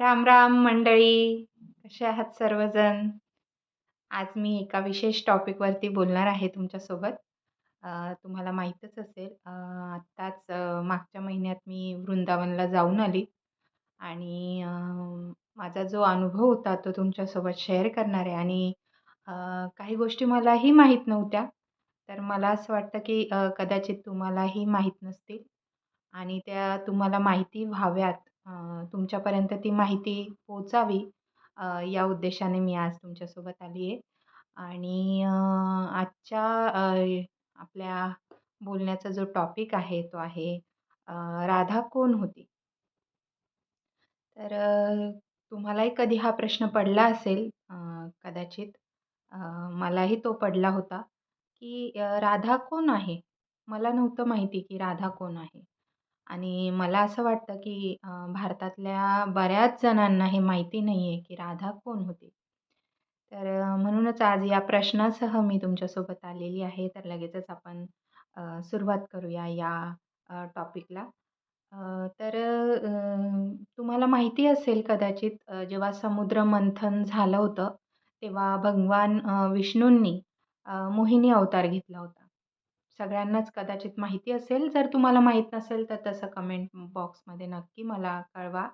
राम राम मंडळी कसे आहात सर्वजण? आज मी एका विशेष टॉपिकवरती बोलणार आहे तुमच्यासोबत. तुम्हाला माहीतच असेल आत्ताच मागच्या महिन्यात मी वृंदावनला जाऊन आली. आणि माझा जो अनुभव होता तो तुमच्यासोबत शेअर करणार आहे. आणि काही गोष्टी मलाही माहीत नव्हत्या. तर मला असं वाटतं की कदाचित तुम्हालाही माहीत नसतील. आणि त्या तुम्हाला माहिती व्हाव्यात. तुमच्यापर्यंत ती माहिती पोचावी या उद्देशाने मी आज तुमच्यासोबत आली आहे. आणि आजच्या आपल्या बोलण्याचा जो टॉपिक आहे तो आहे राधा कोण होती? तर तुम्हालाही कधी हा प्रश्न पडला असेल कदाचित मलाही तो पडला होता की राधा कोण आहे? मला नव्हतं माहिती की राधा कोण आहे. आणि मला असं वाटतं की भारतातल्या बऱ्याच जणांना हे माहिती नाही आहे की राधा कोण होती? तर म्हणूनच आज या प्रश्नासह मी तुमच्यासोबत आलेली आहे. तर लगेचच आपण सुरुवात करूया या टॉपिकला. तर तुम्हाला माहिती असेल कदाचित जेव्हा समुद्र मंथन झालं होतं तेव्हा भगवान विष्णूंनी मोहिनी अवतार घेतला होता. सगळ्यांनाच कदाचित माहिती असेल. जर तुम्हाला माहीत नसेल तर तसं कमेंट बॉक्समध्ये नक्की मला कळवा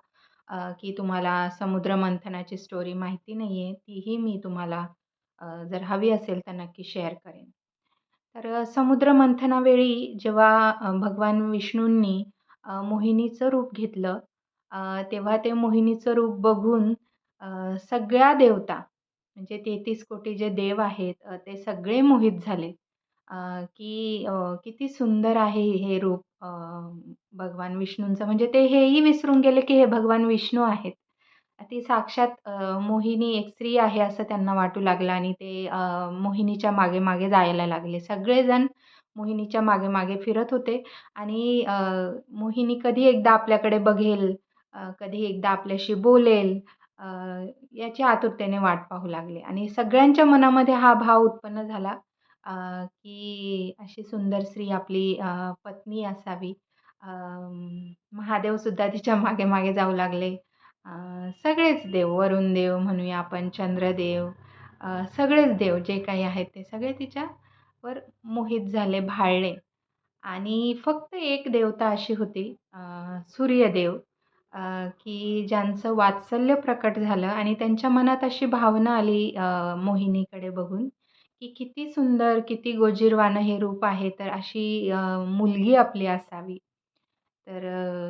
की तुम्हाला समुद्र मंथनाची स्टोरी माहिती नाही आहे तीही मी तुम्हाला जर हवी असेल तर नक्की शेअर करेन. तर समुद्र मंथनावेळी जेव्हा भगवान विष्णूंनी मोहिनीचं रूप घेतलं तेव्हा ते मोहिनीचं रूप बघून सगळ्या देवता म्हणजे तेहतीस कोटी जे देव आहेत ते सगळे मोहित झाले. की किती सुंदर आहे हे रूप भगवान विष्णूंचं. म्हणजे ते हेही विसरून गेले की हे भगवान विष्णू आहेत. ती साक्षात मोहिनी एक स्त्री आहे असं त्यांना वाटू लागलं आणि ते मोहिनीच्या मागे मागे जायला लागले. सगळेजण मोहिनीच्या मागे मागे फिरत होते आणि मोहिनी कधी एकदा आपल्याकडे बघेल कधी एकदा आपल्याशी बोलेल याची आतुरतेने वाट पाहू लागले. आणि सगळ्यांच्या मनामध्ये हा भाव उत्पन्न झाला. की अशी सुंदर स्त्री आपली पत्नी असावी. महादेवसुद्धा तिच्यामागे मागे जाऊ लागले. सगळेच देव वरुण देव म्हणूया आपण चंद्रदेव सगळेच देव जे काही आहेत ते सगळे तिच्यावर मोहित झाले भाळले. आणि फक्त एक देवता अशी होती सूर्यदेव की ज्यांचं वात्सल्य प्रकट झालं आणि त्यांच्या मनात अशी भावना आली मोहिनीकडे बघून. की किती सुंदर किती गोजीरवाणं हे रूप आहे तर अशी मुलगी आपली असावी. तर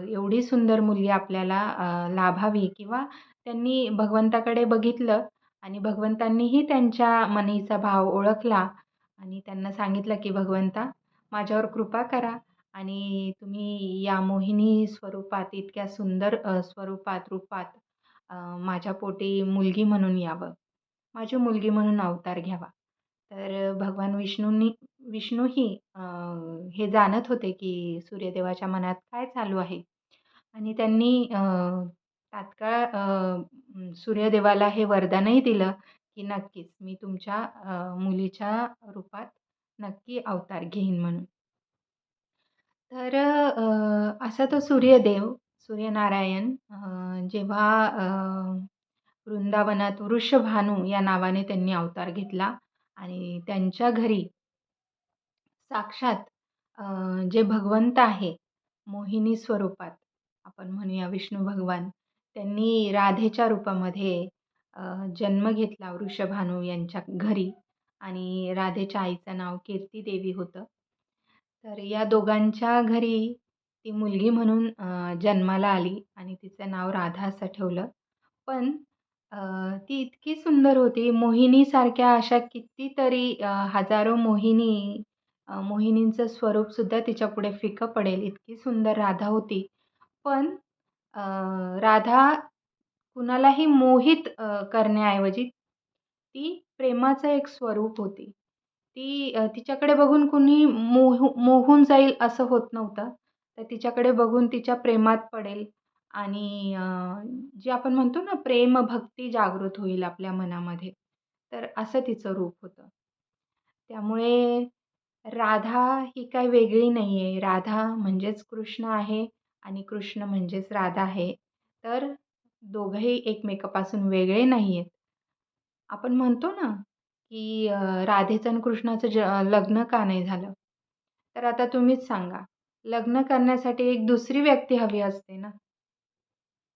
एवढी सुंदर मुलगी आपल्याला लाभावी किंवा त्यांनी भगवंताकडे बघितलं आणि भगवंतांनीही त्यांच्या मनीचा भाव ओळखला आणि त्यांना सांगितलं की भगवंता माझ्यावर कृपा करा आणि तुम्ही या मोहिनी स्वरूपात इतक्या सुंदर स्वरूपात रूपात माझ्या पोटी मुलगी म्हणून यावं. माझी मुलगी म्हणून अवतार घ्यावा. तर भगवान विष्णूंनी विष्णूही हे जाणत होते की सूर्यदेवाच्या मनात काय चालू आहे. आणि त्यांनी तात्काळ सूर्यदेवाला हे वरदानही दिलं की नक्कीच मी तुमच्या मुलीच्या रूपात नक्की अवतार घेईन म्हणून. तर असा तो सूर्यदेव सूर्यनारायण जेव्हा वृंदावनात वृषभानू या नावाने त्यांनी अवतार घेतला आणि त्यांच्या घरी साक्षात जे भगवंत आहे मोहिनी स्वरूपात आपण म्हणूया विष्णू भगवान त्यांनी राधेच्या रूपामध्ये जन्म घेतला वृषभानू यांच्या घरी आणि राधेच्या आईचं नाव कीर्ती देवी होतं. तर या दोघांच्या घरी ती मुलगी म्हणून जन्माला आली आणि तिचं नाव राधा असं ठेवलं. पण ती इतकी सुंदर होती. मोहिनीसारख्या अशा कितीतरी हजारो मोहिनी मोहिनींचं स्वरूपसुद्धा तिच्यापुढे फिकं पडेल. इतकी सुंदर राधा होती. पण राधा कुणालाही मोहित करण्याऐवजी ती प्रेमाचं एक स्वरूप होती. ती तिच्याकडे बघून कुणी मोहू मोहून जाईल असं होत नव्हतं. तर तिच्याकडे बघून तिच्या प्रेमात पडेल. आणि जे आपण म्हणतो ना प्रेम भक्ती जागृत होईल आपल्या मनामध्ये तर असं तिचं रूप होतं. त्यामुळे राधा ही काय वेगळी नाही आहे. राधा म्हणजेच कृष्ण आहे आणि कृष्ण म्हणजेच राधा आहे. तर दोघंही एकमेकापासून वेगळे नाही आहेत आपण म्हणतो ना की राधेचं आणि कृष्णाचं ज लग्न का नाही झालं? तर आता तुम्हीच सांगा. लग्न करण्यासाठी एक दुसरी व्यक्ती हवी असते ना?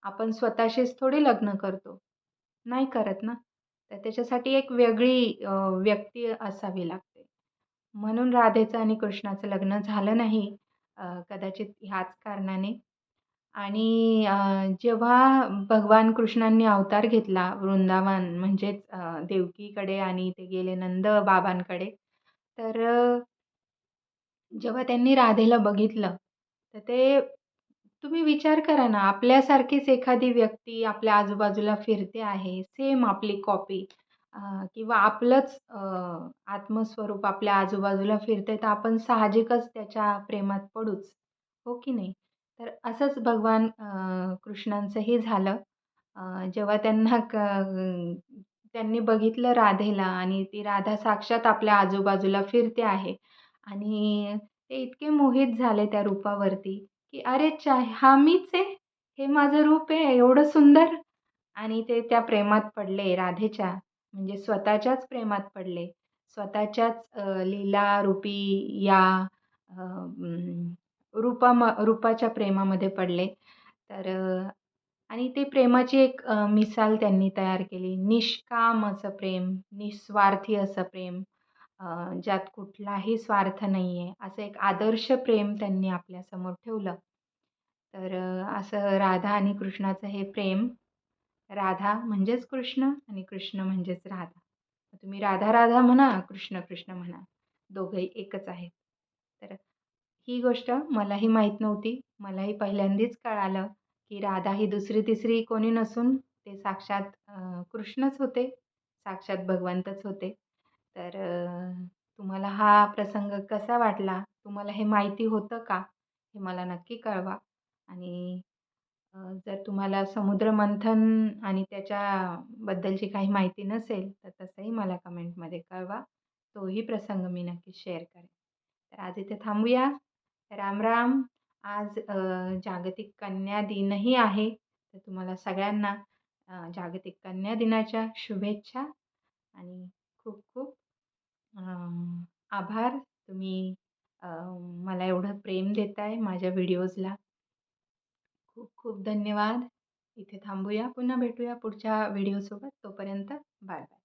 आपण स्वतःशीच थोडी लग्न करतो. नाही करत ना? तर त्याच्यासाठी एक वेगळी व्यक्ती असावी लागते. म्हणून राधेचं आणि कृष्णाचं लग्न झालं नाही कदाचित ह्याच कारणाने. आणि जेव्हा भगवान कृष्णांनी अवतार घेतला वृंदावन म्हणजेच देवकीकडे आणि ते गेले नंद बाबांकडे तर जेव्हा त्यांनी राधेला बघितलं तर ते तुम्ही विचार करा ना आपल्यासारखीच एखादी व्यक्ती आपल्या आजूबाजूला फिरते आहे सेम आपली कॉपी किंवा आपलंच आत्मस्वरूप आपल्या आजूबाजूला फिरते तर आपण साहजिकच त्याच्या प्रेमात पडूच. हो की नाही? तर असंच भगवान कृष्णांचंही झालं. जेव्हा त्यांना क त्यांनी बघितलं राधेला आणि ती राधा साक्षात आपल्या आजूबाजूला फिरते आहे. आणि ते इतके मोहित झाले त्या रूपावरती. की अरे चा हा मीच आहे हे माझं रूप आहे एवढं सुंदर. आणि ते त्या प्रेमात पडले राधेच्या म्हणजे स्वतःच्याच प्रेमात पडले. स्वतःच्याच लीला रूपी या रूपाम रूपाच्या प्रेमामध्ये पडले. तर आणि ते प्रेमाची एक मिसाल त्यांनी तयार केली. निष्काम असं प्रेम निस्वार्थी असं प्रेम. ज्यात कुठलाही स्वार्थ नाही आहे असं एक आदर्श प्रेम त्यांनी आपल्यासमोर ठेवलं. तर असं राधा आणि कृष्णाचं हे प्रेम राधा म्हणजेच कृष्ण आणि कृष्ण म्हणजेच राधा. तुम्ही राधा राधा म्हणा कृष्ण कृष्ण म्हणा दोघंही एकच आहेत. तर ही गोष्ट मलाही माहीत नव्हती. मलाही पहिल्यांदाच कळालं की राधा ही दुसरी तिसरी कोणी नसून ते साक्षात कृष्णच होते साक्षात भगवंतच होते. तर तुम्हाला हा प्रसंग कसा वाटला? तुम्हाला हे माहिती होतं का? हे मला नक्की कळवा. आणि जर तुम्हाला समुद्रमंथन आणि त्याच्याबद्दलची काही माहिती नसेल तर तसंही मला कमेंटमध्ये कळवा. तोही प्रसंग मी नक्की शेअर करेन. तर आज इथे थांबूया. राम राम. आज जागतिक कन्या दिनही आहे. तर तुम्हाला सगळ्यांना जागतिक कन्या दिनाच्या शुभेच्छा आणि खूप खूप आभार. तुम्ही मला एवढं प्रेम देताय माझ्या व्हिडिओजला. खूप खूप धन्यवाद. इथे थांबूया. पुन्हा भेटूया पुढच्या व्हिडिओसोबत. तोपर्यंत बाय बाय.